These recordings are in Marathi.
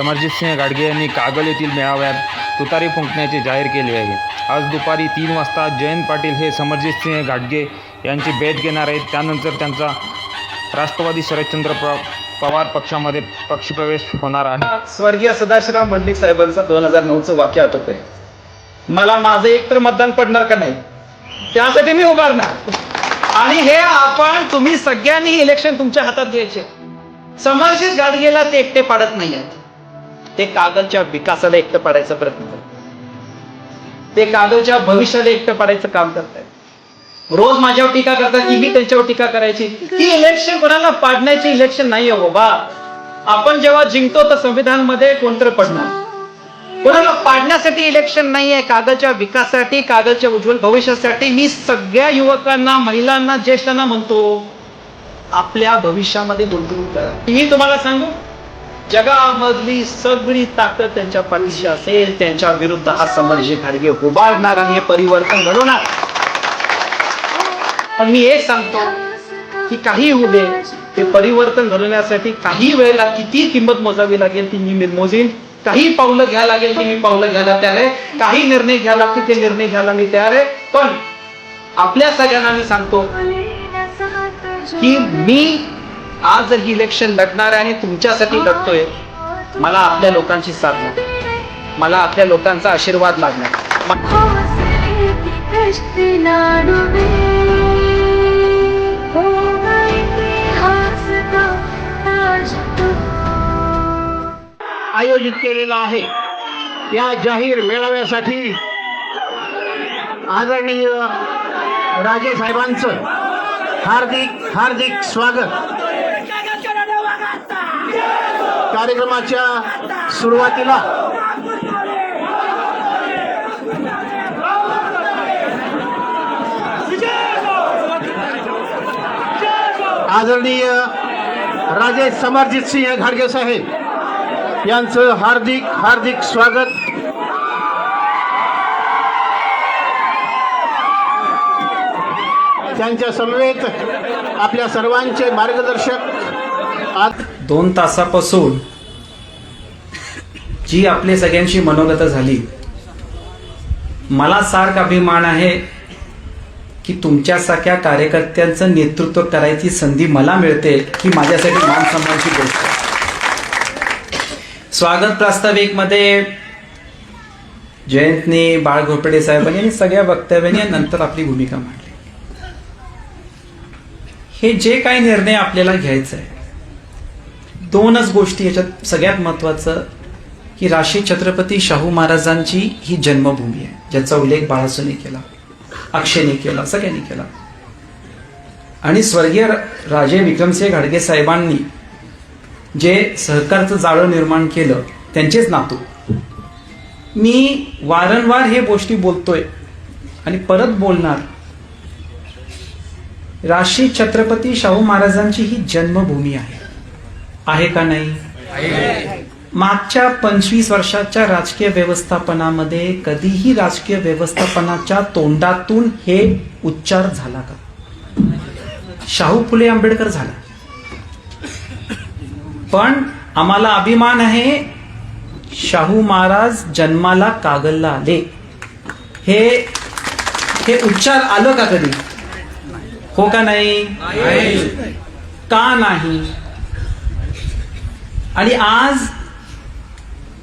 समरजितसिंह गाडगे यांनी कागल येथील मेळाव्यात तुतारी फुंकण्याचे जाहीर केले आहे. आज दुपारी तीन वाजता जयंत पाटील हे समरजितसिंह गाडगे यांची भेट घेणार आहेत. त्यानंतर त्यांचा राष्ट्रवादी शरदचंद्र प पवार पक्षामध्ये पक्षप्रवेश होणार आहे. स्वर्गीय सदाशिवराम मंडलिक साहेबांचं दोन हजार नऊचं वाक्य आठवत आहे. मला माझं एकतर मतदान पडणार का नाही? त्यासाठी मी उभारणार. आणि हे आपण तुम्ही सगळ्यांनी इलेक्शन तुमच्या हातात घ्यायचे. समर्जित गाडगेला ते एकटे पाडत नाही आहेत ते कागलच्या विकासाला एकटं पाडायचा प्रयत्न करतात. ते कागलच्या भविष्याला एकटं पाडायचं काम करतायत. रोज माझ्यावर टीका करतात की मी त्यांच्यावर टीका करायची. ती इलेक्शन कोणाला पाडण्याची इलेक्शन नाहीये बाबा. आपण जेव्हा जिंकतो तर संविधानमध्ये कोणतरी पडणार. कोणाला पाडण्यासाठी इलेक्शन नाहीये कागलच्या विकासासाठी कागलच्या उज्ज्वल भविष्यासाठी मी सगळ्या युवकांना महिलांना ज्येष्ठांना म्हणतो आपल्या भविष्यामध्ये गुंतवणूक करा. मी तुम्हाला सांगू जगामधली सगळी ताकद त्यांच्या पाठीशी असेल त्यांच्या विरुद्ध हा समर्जी घाडगे उभारणार आणि हे परिवर्तन घडवणार. पण मी हे सांगतो की काही उभे ते परिवर्तन घडवण्यासाठी काही वेळेला किती किंमत मोजावी लागेल ती मी मोजीन. काही पावलं घ्यायला लागेल ती मी पावलं घ्यायला तयार आहे. काही निर्णय घ्यायला लागतील ते निर्णय घ्यायला मी तयार आहे. पण आपल्या सगळ्यांना मी सांगतो की मी आज जर ही इलेक्शन लढणार आहे आणि तुमच्यासाठी लढतोय. मला आपल्या लोकांची साथ लागणार मला आपल्या लोकांचा आशीर्वाद लागणार. आयोजित केलेला आहे. या जाहीर मेळाव्यासाठी आदरणीय राजे साहेबांचं हार्दिक हार्दिक स्वागत. कार्यक्रमाच्या सुरुवातीला. आदरणीय राजे समरजित सिंह घाडगे साहेब यांचं हार्दिक हार्दिक स्वागत. त्यांच्या समवेत आपल्या सर्वांचे मार्गदर्शक आज दोन तासापासून जी आपली सगळ्यांशी मनोगत झाली मला सार्क अभिमान आहे की तुमच्यासारख्या कार्यकर्त्यांचं नेतृत्व करायची संधी मला मिळते ही माझ्यासाठी मान सन्मानची गोष्ट आहे. स्वागत प्रास्ताविकमध्ये जयंतनी बाळ घोरपडे साहेबांनी आणि सगळ्या वक्तव्यांनी नंतर आपली भूमिका मांडली हे जे काही निर्णय आपल्याला घ्यायचं आहे दोनच गोष्टी याच्यात सगळ्यात महत्वाचं की राशी छत्रपती शाहू महाराजांची ही जन्मभूमी आहे ज्याचा उल्लेख बाळासूने केला अक्षयने केला सगळ्यांनी केला. आणि स्वर्गीय राजे विक्रमसिंह घाडगे साहेबांनी जे सहकारचं जाळं निर्माण केलं त्यांचेच नातू. मी वारंवार हे गोष्टी बोलतोय आणि परत बोलणार. राशी छत्रपती शाहू महाराजांची ही जन्मभूमी आहे. आहे का नाही? मागच्या पंचवीस वर्षाच्या राजकीय व्यवस्थापनामध्ये कधीही राजकीय व्यवस्थापनाच्या तोंडातून हे उच्चार झाला का? शाहू फुले आंबेडकर झाला. पण आम्हाला अभिमान आहे शाहू महाराज जन्माला कागलला आले. हे हे उच्चार आलं का कधी? हो का नाही? का नाही? आणि आज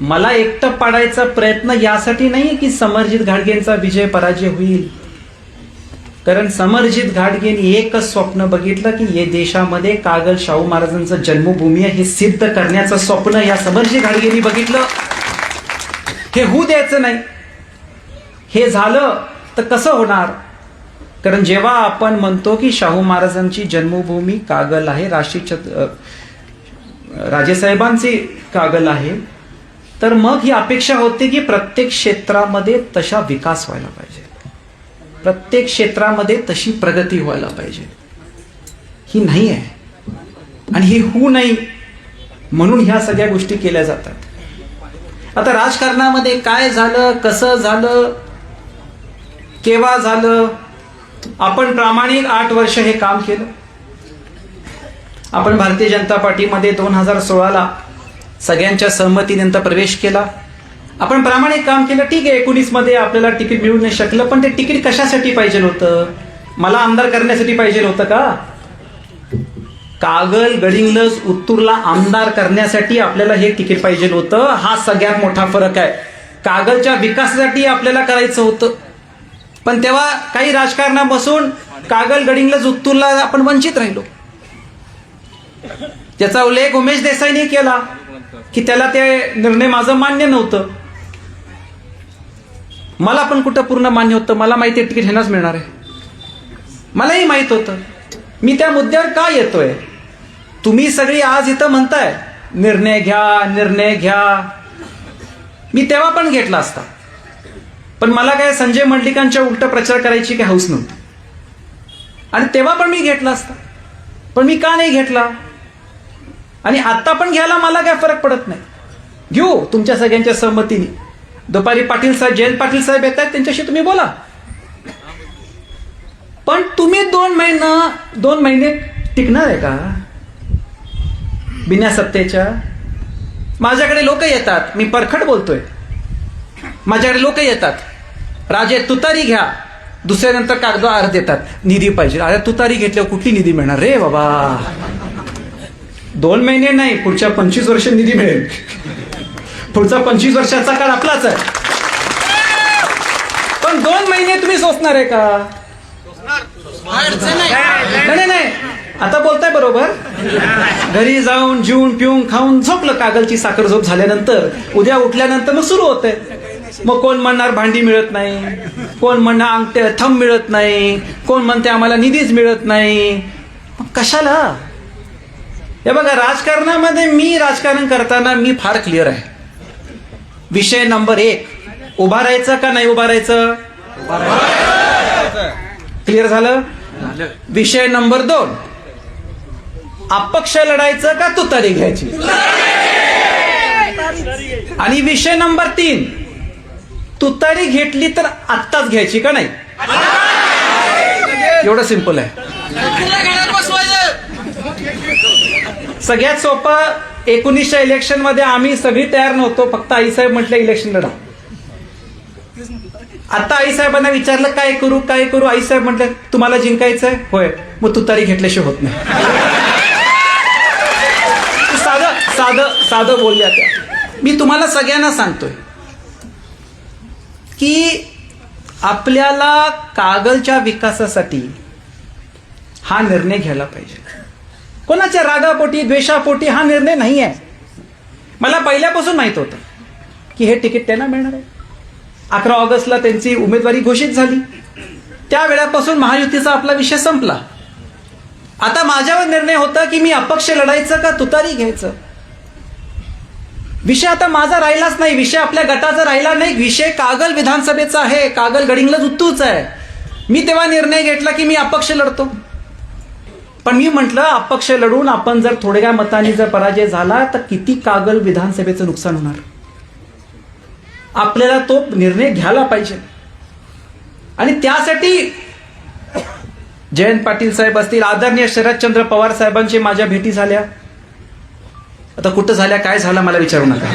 मला एकटं पाडायचा प्रयत्न यासाठी नाही की समरजित घाडगेंचा विजय पराजय होईल. कारण समरजित घाडगेंनी एकच स्वप्न बघितलं की या देशामध्ये कागल शाहू महाराजांचं जन्मभूमी आहे हे सिद्ध करण्याचं स्वप्न या समरजित घाडगेंनी बघितलं. हे होऊ द्यायचं नाही. हे झालं तर कसं होणार? कारण जेव्हा आपण म्हणतो की शाहू महाराजांची जन्मभूमी कागल आहे राशी छत राजेसाहेबांचे कागल आहे तर मग ही अपेक्षा होते की प्रत्येक क्षेत्रामध्ये तशा विकास व्हायला पाहिजे. प्रत्येक क्षेत्रामध्ये तशी प्रगती व्हायला पाहिजे. ही नाही आहे. आणि ही होऊ नाही म्हणून ह्या सगळ्या गोष्टी केल्या जातात. आता राजकारणामध्ये काय झालं कसं झालं केव्हा झालं आपण प्रामाणिक आठ वर्ष हे काम केलं. आपण भारतीय जनता पार्टीमध्ये दोन हजार सोळाला सगळ्यांच्या सहमतीनंतर प्रवेश केला. आपण प्रामाणिक काम केलं. ठीक आहे एकोणीसमध्ये आपल्याला तिकीट मिळू नाही शकलं पण ते तिकीट कशासाठी पाहिजे होतं? मला आमदार करण्यासाठी पाहिजे होतं का? कागल गडिंग्लज उत्तूरला आमदार करण्यासाठी आपल्याला हे तिकीट पाहिजे होतं. हा सगळ्यात मोठा फरक आहे. कागलच्या विकासासाठी आपल्याला करायचं होतं. पण तेव्हा काही राजकारणा बसून कागल गडिंग्लज उत्तूरला आपण वंचित राहिलो. त्याचा उल्लेख उमेश देसाईने केला. की त्याला ते निर्णय माझं मान्य नव्हतं. मला पण कुठं पूर्ण मान्य होतं? मला माहिती आहे तिकीट ह्यांनाच मिळणार आहे. मलाही माहीत होतं. मी त्या मुद्द्यावर का येतोय? तुम्ही सगळी आज इथं म्हणताय निर्णय घ्या निर्णय घ्या. मी तेव्हा पण घेतला असता. पण मला काय संजय मंडलिकांच्या उलट प्रचार करायची काही हौस नव्हती. आणि तेव्हा पण मी घेतला असता. पण मी का नाही घेतला? आणि आत्ता पण घ्यायला मला काय फरक पडत नाही. घेऊ तुमच्या सगळ्यांच्या सहमतीने. दुपारी पाटील साहेब जयंत पाटील साहेब येत आहेत त्यांच्याशी तुम्ही बोला. पण तुम्ही दोन महिना दोन महिने टिकणार आहे का? बिना सत्तेच्या. माझ्याकडे लोक येतात मी परखड बोलतोय. माझ्याकडे लोक येतात. राजे तुतारी घ्या. दुसऱ्यानंतर कागद अर्ज देतात. निधी पाहिजे. अरे तुतारी घेतल्यावर कुठली निधी मिळणार? रे बाबा. दोन महिने नाही पुढच्या पंचवीस वर्ष निधी मिळेल. पुढचा पंचवीस वर्षाचा काळ आपलाच आहे. पण दोन महिने तुम्ही सोचणार आहे का? नाही. नाही, नाही आता बोलताय बरोबर. घरी जाऊन जेवून पिऊन खाऊन झोपलं कागलची साखर झोप झाल्यानंतर. उद्या उठल्यानंतर मग सुरू होते मग कोण म्हणणार भांडी मिळत नाही? कोण म्हणणार अंगठे थंब मिळत नाही? कोण म्हणते आम्हाला निधीच मिळत नाही? कशाला? हे बघा राजकारणामध्ये मी राजकारण करताना मी फार क्लिअर आहे. विषय नंबर एक उभा राहायचं का नाही उभा राहायचं? क्लिअर झालं? विषय नंबर दोन अपक्ष लढायचं का तुतारी घ्यायची? आणि विषय नंबर तीन तुतारी घेतली तर आत्ताच घ्यायची का नाही? एवढं सिंपल आहे. सगळ्यात सोपं एकोणीसच्या इलेक्शनमध्ये आम्ही सगळी तयार नव्हतो फक्त आईसाहेब म्हटलं इलेक्शन लढा. आता आईसाहेबांना विचारलं काय करू काय करू? आईसाहेब म्हटलं तुम्हाला जिंकायचंय? होय. मग तुतारी घेतल्याशिवाय होत नाही. साधं साधं साधं बोलल्या त्या. मी तुम्हाला सगळ्यांना सांगतोय की आपल्याला कागलच्या विकासासाठी हा निर्णय घ्यायला पाहिजे. कोणाच्या रागापोटी द्वेषापोटी हा निर्णय नाही आहे. मला पहिल्यापासून माहीत होतं की हे तिकीट त्यांना मिळणार आहे. अकरा ऑगस्टला त्यांची उमेदवारी घोषित झाली. त्या वेळापासून महायुतीचा आपला विषय संपला. आता माझ्यावर निर्णय होता की मी अपक्ष लढायचं का तुतारी घ्यायचं? विषय आता माझा राहिलाच नाही. विषय आपल्या गटाचा राहिला नाही. विषय कागल विधानसभेचा आहे. कागल गडिंगला उत्तूचा आहे. मी तेव्हा निर्णय घेतला की मी अपक्ष लढतो. पण मी म्हटलं अपक्ष लढून आपण जर थोड्या मतांनी जर पराजय झाला तर किती कागल विधानसभेचं नुकसान होणार? आपल्याला तो निर्णय घ्यायला पाहिजे. आणि त्यासाठी जयंत पाटील साहेब असतील आदरणीय शरदचंद्र पवार साहेबांची माझ्या भेटी झाल्या. आता कुठं झाल्या काय झालं मला विचारू नका.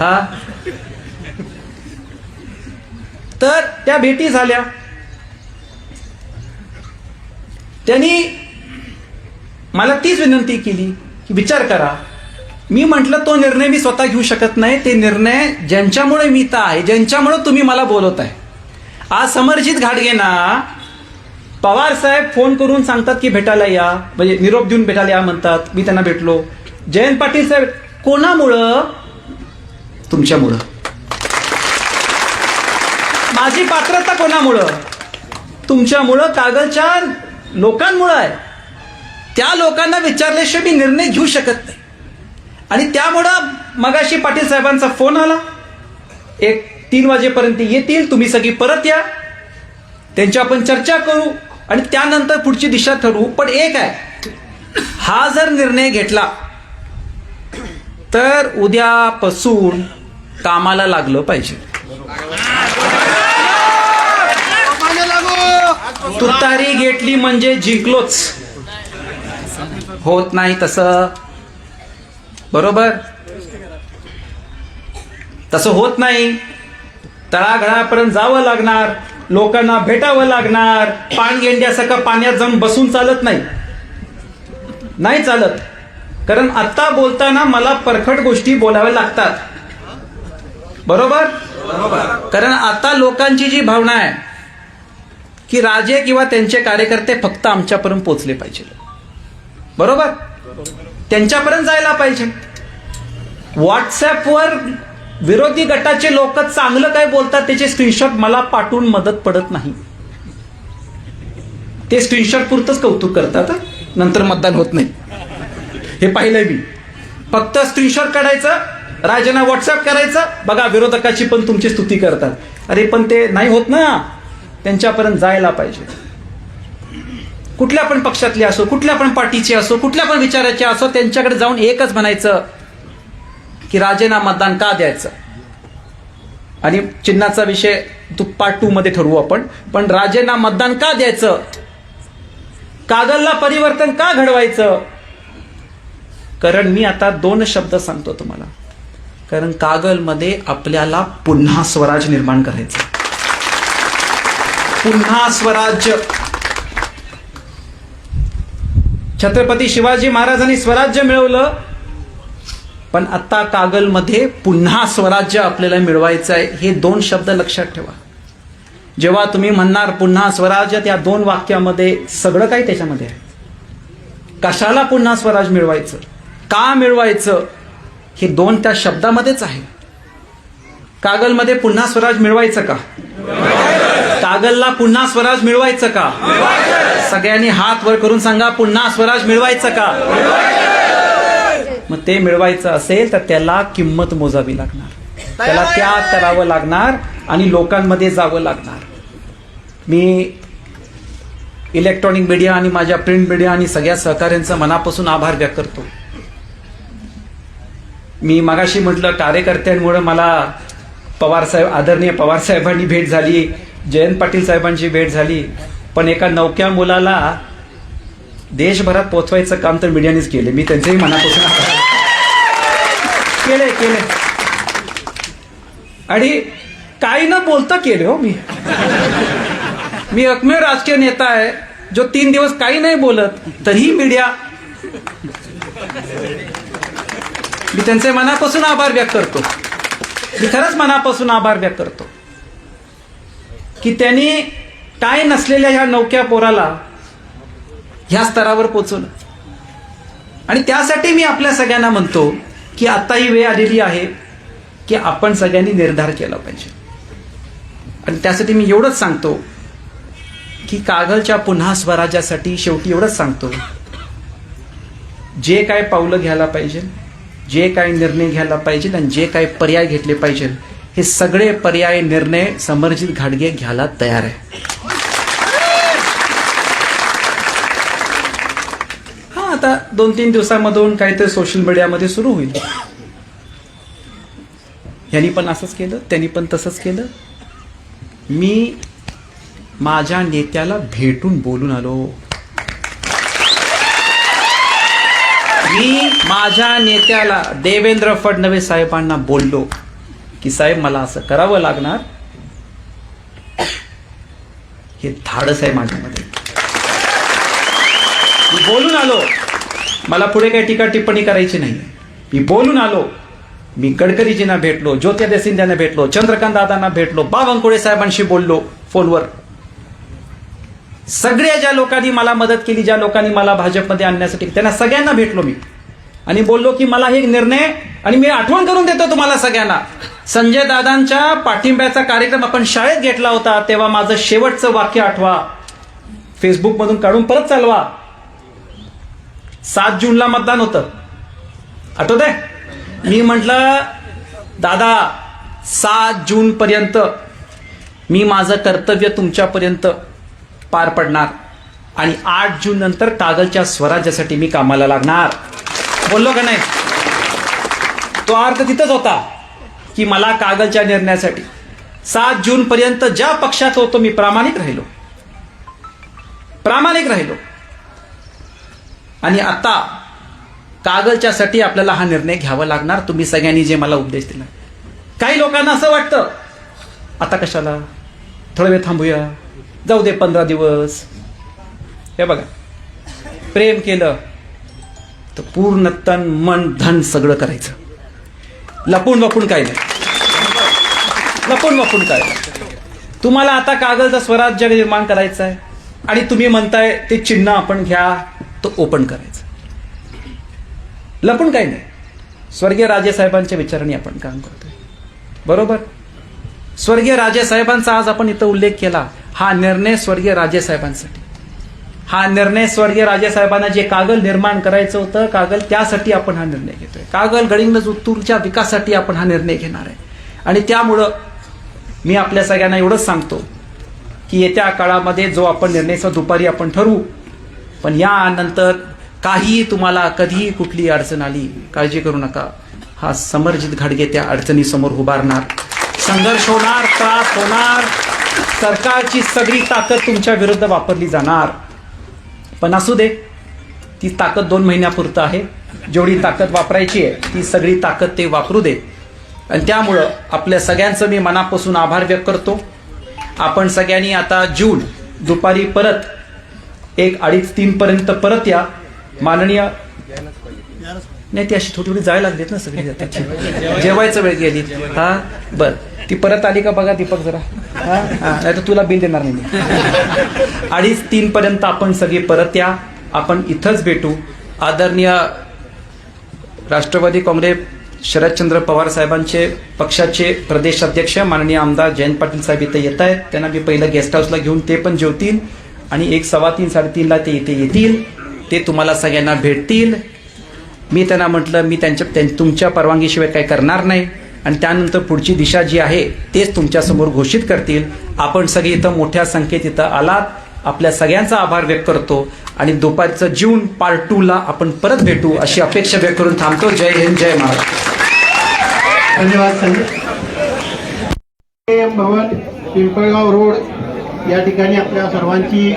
हा? तर त्या भेटी झाल्या. त्यांनी मला तीच विनंती केली की विचार करा. मी म्हटलं तो निर्णय मी स्वतः घेऊ शकत नाही. ते निर्णय ज्यांच्यामुळे मी तर आहे ज्यांच्यामुळे तुम्ही मला बोलवत आहे. आज समरजित घाटगेंना पवार साहेब फोन करून सांगतात की भेटायला या. म्हणजे निरोप देऊन भेटायला या म्हणतात. मी त्यांना भेटलो. जयंत पाटील साहेब कोणामुळं? तुमच्यामुळं. माझी पात्रता कोणामुळं? तुमच्यामुळं कागलच्या लोकांमुळं आहे. त्या लोकांना विचारल्याशिवाय मी निर्णय घेऊ शकत नाही. आणि त्यामुळं मगाशी पाटील साहेबांचा फोन आला. एक तीन वाजेपर्यंत येतील तुम्ही सगळी परत या. त्यांची आपण चर्चा करू आणि त्यानंतर पुढची दिशा ठरवू. पण एक आहे हा जर निर्णय घेतला तर उद्यापासून कामाला लागलं पाहिजे. तुतारी घेतली म्हणजे जिंकलोच. होत नाही तसं. बरोबर? तसं होत नाही. तळागळापर्यंत जावं लागणार. लोकांना भेटावं लागणार. पाणगेंड्यासारखं पाण्यात जाऊन बसून चालत नाही. नाही चालत. कारण आत्ता बोलताना मला परखड गोष्टी बोलाव्या लागतात. बरोबर? कारण आता लोकांची जी भावना आहे की राजे किंवा त्यांचे कार्यकर्ते फक्त आमच्यापर्यंत पोचले पाहिजे. बरोबर? त्यांच्यापर्यंत जायला पाहिजे. व्हॉट्सॲपवर विरोधी गटाचे लोक चांगलं काय बोलतात त्याचे स्क्रीनशॉट मला पाठवून मदत पडत नाही. ते स्क्रीनशॉट पुरतच कौतुक करतात नंतर मतदान होत नाही. हे पाहिलंय मी. फक्त स्क्रीनशॉट काढायचं राजांना व्हॉट्सअप करायचं बघा विरोधकाची पण तुमची स्तुती करतात. अरे पण ते नाही होत ना. त्यांच्यापर्यंत जायला पाहिजे. कुठल्या पण पक्षातले असो कुठल्या पण पार्टीचे असो कुठल्या पण विचाराचे असो त्यांच्याकडे जाऊन एकच म्हणायचं की राजेना मतदान का द्यायचं? आणि चिन्हाचा विषय तू पार्ट टू मध्ये ठरवू आपण पण राजेना मतदान का द्यायचं? कागलला परिवर्तन का घडवायचं? कारण मी आता दोन शब्द सांगतो तुम्हाला. कारण कागलमध्ये आपल्याला पुन्हा स्वराज निर्माण करायचं पुन्हा स्वराज्य. छत्रपती शिवाजी महाराजांनी स्वराज्य मिळवलं पण आत्ता कागलमध्ये पुन्हा स्वराज्य आपल्याला मिळवायचं आहे हे दोन शब्द लक्षात ठेवा. जेव्हा तुम्ही म्हणणार पुन्हा स्वराज्य त्या दोन वाक्यामध्ये सगळं काही त्याच्यामध्ये आहे. कशाला पुन्हा स्वराज मिळवायचं? का मिळवायचं? हे दोन त्या शब्दामध्येच आहे. कागलमध्ये पुन्हा स्वराज मिळवायचं का? कागलला पुन्हा स्वराज मिळवायचं का? सगळ्यांनी हात वर करून सांगा पुन्हा स्वराज मिळवायचं का? मग ते मिळवायचं असेल तर त्याला किंमत मोजावी लागणार. त्याला त्याग करावं लागणार आणि लोकांमध्ये जावं लागणार. मी इलेक्ट्रॉनिक मीडिया आणि माझ्या प्रिंट मीडिया आणि सगळ्या सहकाऱ्यांचा मनापासून आभार व्यक्त करतो. मी मगाशी म्हटलं कार्यकर्त्यांमुळे मला पवार साहेब आदरणीय पवार साहेबांनी भेट झाली. जयंत पाटील साहेबांची भेट झाली पण एका नौक्या मुलाला देशभरात पोचवायचं काम तर मीडियानेच केले. मी त्यांचेही मनापासून केले केले आणि काही न बोलता केले हो मी. मी एकमेव राजकीय नेता आहे जो तीन दिवस काही नाही बोलत तरीही मीडिया. मी त्यांचे मनापासून आभार व्यक्त करतो. मी खरंच मनापासून आभार व्यक्त करतो. की त्यांनी काय नसलेल्या ह्या नौक्या पोराला ह्या स्तरावर पोचवलं. आणि त्यासाठी मी आपल्या सगळ्यांना म्हणतो की आता ही वेळ आलेली आहे की आपण सगळ्यांनी निर्धार केला पाहिजे. आणि त्यासाठी मी एवढंच सांगतो की कागलच्या पुन्हा स्वराज्यासाठी शेवटी एवढंच सांगतो. जे काय पावलं घ्यायला पाहिजे जे काय निर्णय घ्यायला पाहिजे आणि जे काय पर्याय घेतले पाहिजे हे सगळे पर्याय निर्णय समरजित घाडगे घ्यायला तयार आहे. हा आता दोन तीन दिवसामधून काहीतरी सोशल मीडियामध्ये सुरू होईल. यांनी पण असंच केलं त्यांनी पण तसंच केलं. मी माझ्या नेत्याला भेटून बोलून आलो. मी माझ्या नेत्याला देवेंद्र फडणवीस साहेबांना बोललो. की साहेब मला असं करावं लागणार? हे धाडस आहे माझ्यामध्ये. मी बोलून आलो. मला पुढे काही टीका टिप्पणी करायची नाही. मी बोलून आलो. मी गडकरीजींना भेटलो ज्योतिरादित्य देसिंद्यांना भेटलो चंद्रकांत दादांना भेटलो बावनकुळे साहेबांशी बोललो फोनवर. सगळ्या ज्या लोकांनी मला मदत केली ज्या लोकांनी मला भाजपमध्ये आणण्यासाठी त्यांना सगळ्यांना भेटलो मी. आणि बोललो की मला हे निर्णय आणि मी आठवण करून देतो तुम्हाला सगळ्यांना. संजय दादांच्या पाठिंब्याचा कार्यक्रम आपण शाळेत घेतला होता तेव्हा माझं शेवटचं वाक्य आठवा. फेसबुक मधून काढून परत चालवा. सात जूनला मतदान होतं. आठवत आहे मी म्हटलं दादा सात जून पर्यंत मी माझं कर्तव्य तुमच्यापर्यंत पार पडणार आणि आठ जून नंतर कागलच्या स्वराज्यासाठी मी कामाला लागणार. बोललो का नाही? तो अर्थ तिथंच होता. की मला कागलच्या निर्णयासाठी. सात जून पर्यंत ज्या पक्षात होतो मी प्रामाणिक राहिलो. प्रामाणिक राहिलो. आणि आता कागलच्यासाठी आपल्याला हा निर्णय घ्यावा लागणार. तुम्ही सगळ्यांनी जे मला उपदेश दिला. काही लोकांना असं वाटतं आता कशाला? थोडा वेळ थांबूया. जाऊ दे पंधरा दिवस. हे बघा. प्रेम केलं तर पूर्ण तन मन धन सगळं करायचं. लपून वपून काय नाही. लपून लपून काय नाही. तुम्हाला आता कागदचं स्वराज्य निर्माण करायचं आहे आणि तुम्ही म्हणताय ते चिन्ह आपण घ्या तो ओपन करायचं. लपून काही नाही. स्वर्गीय राजेसाहेबांच्या विचाराने आपण काम करतोय. बरोबर? स्वर्गीय राजेसाहेबांचा आज आपण इथं उल्लेख केला. हा निर्णय स्वर्गीय राजेसाहेबांसाठी हा निर्णय स्वर्गीय राजेसाहेबांना जे कागल निर्माण करायचं होतं कागल त्यासाठी आपण हा निर्णय घेतोय. कागल गडिंगज उत्तूरच्या विकासासाठी आपण हा निर्णय घेणार आहे. आणि त्यामुळं मी आपल्या सगळ्यांना एवढंच सांगतो की येत्या काळामध्ये जो आपण निर्णयचा दुपारी आपण ठरवू पण यानंतर काहीही तुम्हाला कधीही कुठली अडचण आली काळजी करू नका. हा समरजित घाडगे त्या अडचणीसमोर उभारणार. संघर्ष होणार त्रास होणार. सरकारची सगळी ताकद तुमच्या विरुद्ध वापरली जाणार. पण असू दे ती ताकद दोन महिन्यापुरतं आहे. जेवढी ताकद वापरायची आहे ती सगळी ताकद ते वापरू दे. आणि त्यामुळं आपल्या सगळ्यांचं मी मनापासून आभार व्यक्त करतो. आपण सगळ्यांनी आता जून दुपारी परत एक अडीच तीनपर्यंत परत या. माननीय नाही ती अशी थोडी थोडी जायला लागलीत ना सगळी त्याची जेवायचं वेळ गेली. हा? बर. ती परत आली का बघा दीपक जरा. हा? नाही तर तुला बिल देणार नाही अडीच तीन पर्यंत आपण सगळी परत या. आपण इथंच भेटू. आदरणीय राष्ट्रवादी काँग्रेस शरदचंद्र पवार साहेबांचे पक्षाचे प्रदेश अध्यक्ष माननीय आमदार जयंत पाटील साहेब इथे येत आहेत. त्यांना मी पहिलं गेस्ट हाऊसला घेऊन ते पण जेवतील. आणि एक सव्वा तीन साडेतीनला ते इथे येतील. ते तुम्हाला सगळ्यांना भेटतील. मी त्यांना म्हटलं मी त्यांच्या त्यां- तुमच्या परवानगीशिवाय काही करणार नाही आणि त्यानंतर पुढची दिशा जी आहे तेच तुमच्यासमोर घोषित करतील. आपण सगळे इथं मोठ्या संख्येत इथं आलात. आपल्या सगळ्यांचा आभार व्यक्त करतो आणि दुपारचं जून पार्ट टू ला आपण परत भेटू अशी अपेक्षा व्यक्त करून थांबतो. जय हिंद जय महाराज धन्यवाद भवन पिंपळगाव रोड या ठिकाणी आपल्या सर्वांची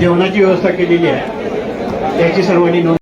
जेवणाची व्यवस्था केलेली आहे. त्याची सर्वांनी नोंद